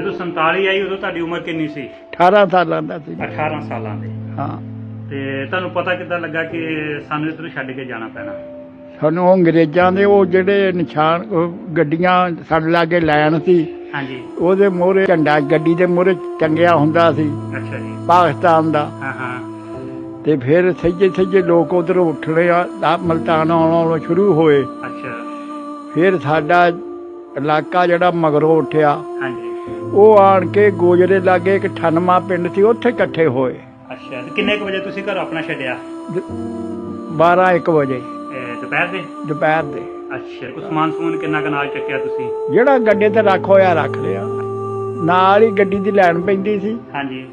ਜਦੋਂ 47 ਆਈ ਉਦੋਂ ਤੁਹਾਡੀ ਉਮਰ ਕਿੰਨੀ ਸੀ? 18 ਸਾਲਾਂ ਦਾ ਸੀ। 18 ਸਾਲਾਂ ਦੇ। ਹਾਂ। ਤੇ ਤੁਹਾਨੂੰ ਪਤਾ ਕਿੱਦਾਂ ਲੱਗਾ ਕਿ ਸਾਨੂੰ ਇੱਧਰੋਂ ਛੱਡ ਕੇ ਜਾਣਾ ਪੈਣਾ? ਸਾਨੂੰ ਅੰਗਰੇਜ਼ਾਂ ਦੇ ਉਹ ਜਿਹੜੇ ਨਿਸ਼ਾਨ ਉਹ ਗੱਡੀਆਂ ਸਾਡੇ ਲਾਗੇ ਲੈਣ ਸੀ। ਹਾਂਜੀ। ਉਹਦੇ ਮੋਹਰੇ ਝੰਡਾ ਗੱਡੀ ਦੇ ਮੋਹਰੇ ਟੰਗਿਆ ਹੁੰਦਾ ਸੀ। ਅੱਛਾ ਜੀ। ਪਾਕਿਸਤਾਨ ਦਾ। ਹਾਂ ਹਾਂ। ਤੇ ਫਿਰ ਸੱਜੇ ਸੱਜੇ ਲੋਕ ਉਧਰ ਉੱਠਣੇ ਆ। ਆ ਮਲਤਾਨ ਆਉਣੋਂ ਸ਼ੁਰੂ ਹੋਏ। ਅੱਛਾ। ਫਿਰ ਸਾਡਾ ਇਲਾਕਾ ਜਿਹੜਾ ਮਗਰੋਂ ਉੱਠਿਆ। ਹਾਂਜੀ। ਉਹ ਆਣ ਕੇ ਗੋਜਰੇ ਲਾਗੇ ਇੱਕ ਠਨਮਾ ਪਿੰਡ ਸੀ ਉੱਥੇ ਇਕੱਠੇ ਹੋਏ। ਅੱਛਾ ਤੇ ਕਿੰਨੇ ਕੁ ਵਜੇ ਤੁਸੀਂ ਘਰ ਆਪਣਾ ਛੱਡਿਆ? 12 1 ਵਜੇ। ਇਹ ਦੁਪਹਿਰ ਦੇ? ਦੁਪਹਿਰ ਦੇ। ਅੱਛਾ ਕੋਈ ਸਮਾਨ ਸਮੂਨ ਕਿੰਨਾ ਕੁ ਨਾਲ ਚੱਕਿਆ ਤੁਸੀਂ? ਜਿਹੜਾ ਗੱਡੇ ਤੇ ਰੱਖ ਹੋਇਆ ਰੱਖ ਲਿਆ। ਨਾਲ ਹੀ ਗੱਡੀ ਦੀ ਲਾਈਨ ਪੈਂਦੀ ਸੀ। ਹਾਂਜੀ।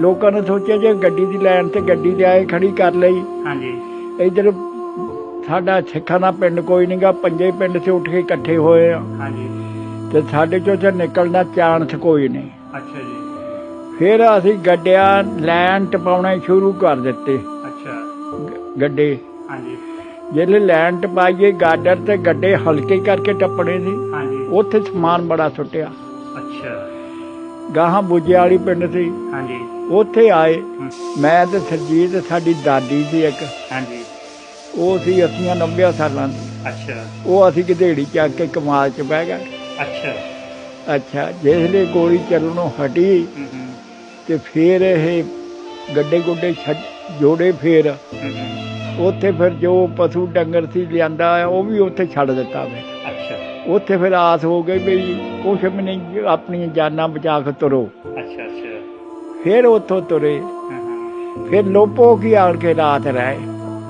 ਲੋਕਾਂ ਨੇ ਸੋਚਿਆ ਜੇ ਗੱਡੀ ਦੀ ਲਾਈਨ ਤੇ ਗੱਡੀ ਲਿਆਏ ਖੜੀ ਕਰ ਲਈ। ਹਾਂਜੀ। ਇਧਰ ਸਾਡਾ ਸਿੱਖਾਂ ਦਾ ਪਿੰਡ ਕੋਈ ਨਹੀਂਗਾ ਪੰਜੇ ਪਿੰਡ ਸੇ ਉੱਠ ਕੇ ਇਕੱਠੇ ਹੋਏ ਆ। ਹਾਂਜੀ। ਤੇ ਸਾਡੇ ਚੋਂ ਤੇ ਨਿਕਲਣ ਚਾਂਸ ਕੋਈ ਨਹੀਂ। ਅੱਛਾ ਜੀ। ਫਿਰ ਅਸੀਂ ਗੱਡਿਆਂ ਲਾਈਨ ਟਪਾਉਣੇ ਸ਼ੁਰੂ ਕਰ ਦਿੱਤੇ। ਅੱਛਾ। ਗੱਡੇ। ਹਾਂਜੀ। ਜਿਹੜੇ ਲਾਈਨ ਟਪਾਈਏ ਗਾਡਰ ਤੇ ਗੱਡੇ ਹਲਕੇ ਕਰਕੇ ਟੱਪਣੇ ਸੀ ਹਾਂਜੀ। ਉੱਥੇ ਸਮਾਨ ਬੜਾ ਸੁੱਟਿਆ। ਅੱਛਾ। ਗਾਹਾਂ ਬੁੱਜੇ ਵਾਲੀ ਪਿੰਡ ਸੀ। ਹਾਂਜੀ। ਉੱਥੇ ਆਏ। ਮੈਂ ਤੇ ਸਰਜੀਤ ਸਾਡੀ ਦਾਦੀ ਸੀ ਇੱਕ। ਹਾਂਜੀ। ਉਹ ਸੀ 80 90 ਸਾਲਾਂ ਦੀ। ਅੱਛਾ। ਉਹ ਅਸੀਂ ਗਧੇੜੀ ਚੱਕ ਕੇ ਕਮਾਲ ਚ ਬਹਿ ਗਏ। ਅੱਛਾ। ਅੱਛਾ ਲਈ ਗੋਲੀ ਚੱਲਣੋਂ ਹਟੀ ਤੇ ਫਿਰ ਇਹ ਗੱਡੇ ਗੁੱਡੇ ਜੋੜੇ ਫੇਰ। ਉੱਥੇ ਫਿਰ ਜੋ ਪਸ਼ੂ ਡੰਗਰ ਸੀ ਲਿਆਂਦਾ ਉਹ ਵੀ ਉੱਥੇ ਛੱਡ ਦਿੱਤਾ ਮੈਂ ਅੱਛਾ। ਉੱਥੇ ਫਿਰ ਆਸ ਹੋ ਗਈ ਵੀ ਕੁਛ ਵੀ ਨਹੀਂ ਆਪਣੀਆਂ ਜਾਨਾਂ ਬਚਾ ਕੇ ਤੁਰੋ। ਅੱਛਾ ਅੱਛਾ। ਫਿਰ ਉੱਥੋਂ ਤੁਰੇ। ਫਿਰ ਲੋਪੋ ਕੀ ਆਣ ਕੇ ਰਾਤ ਰਹੇ।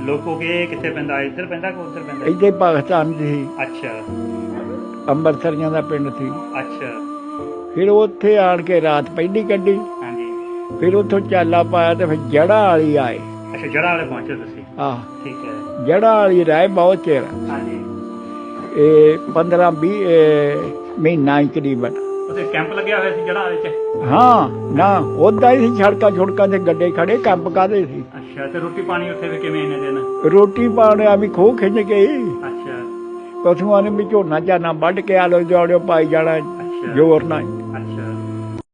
ਲੋਕੋ ਕੇ ਕਿੱਥੇ ਪੈਂਦਾ? ਇੱਧਰ ਪੈਂਦਾ ਕਿ ਉੱਧਰ ਪੈਂਦਾ? ਇੱਥੇ ਪਾਕਿਸਤਾਨ ਦੀ ਅੱਛਾ। ਅੰਮ੍ਰਿਤਸਰੀਆਂ ਦਾ ਪਿੰਡ ਸੀ। ਅੱਛਾ। ਫਿਰ ਉੱਥੇ ਆਣ ਕੇ ਰਾਤ ਪਹਿਲੀ ਕੱਢੀ। ਹਾਂਜੀ। ਫਿਰ ਉੱਥੋਂ ਚਾਲਾ ਪਾਇਆ ਤੇ ਫਿਰ ਜੜਾ ਵਾਲੀ ਆਏ। ਅੱਛਾ ਜੜਾ ਵਾਲੇ ਪਹੁੰਚੇ ਤੁਸੀਂ? ਆਹ। ਠੀਕ ਹੈ। ਜੜਾ ਵਾਲੀ ਰਹੇ ਬਹੁਤ ਚਿਰ। ਹਾਂਜੀ। ਇਹ 15 20 ਮਹੀਨਾ ਹੀ ਕਰੀਬਨ ਉੱਥੇ ਕੈਂਪ ਲੱਗਿਆ ਹੋਇਆ ਸੀ ਜੜਾ ਵਾਲੇ ਚ ਹਾਂ ਨਾ ਉਦਾਂ ਹੀ ਸੀ ਸੜਕਾਂ ਛੁੜਕਾਂ ਤੇ ਗੱਡੇ ਖੜੇ ਕੰਪ ਕਾਦੇ ਸੀ। ਅੱਛਾ ਤੇ ਰੋਟੀ ਪਾਣੀ ਉੱਥੇ ਵੀ ਕਿਵੇਂ ਇਹਨੇ ਦਿਨ? ਰੋਟੀ ਪਾਣਿਆ ਵੀ ਖੋ ਖਿੱਚ ਗਈ ਅੱਛਾ। ਪਸ਼ੂਆਂ ਨੇ ਵੀ ਝੋਨਾ ਝਾਨਾ ਵੱਢ ਕੇ ਆਲੋ ਜੋੜਿਓ ਪਾਈ ਜਾਣਾ ਜ਼ੋਰ ਨਾਲ। ਅੱਛਾ।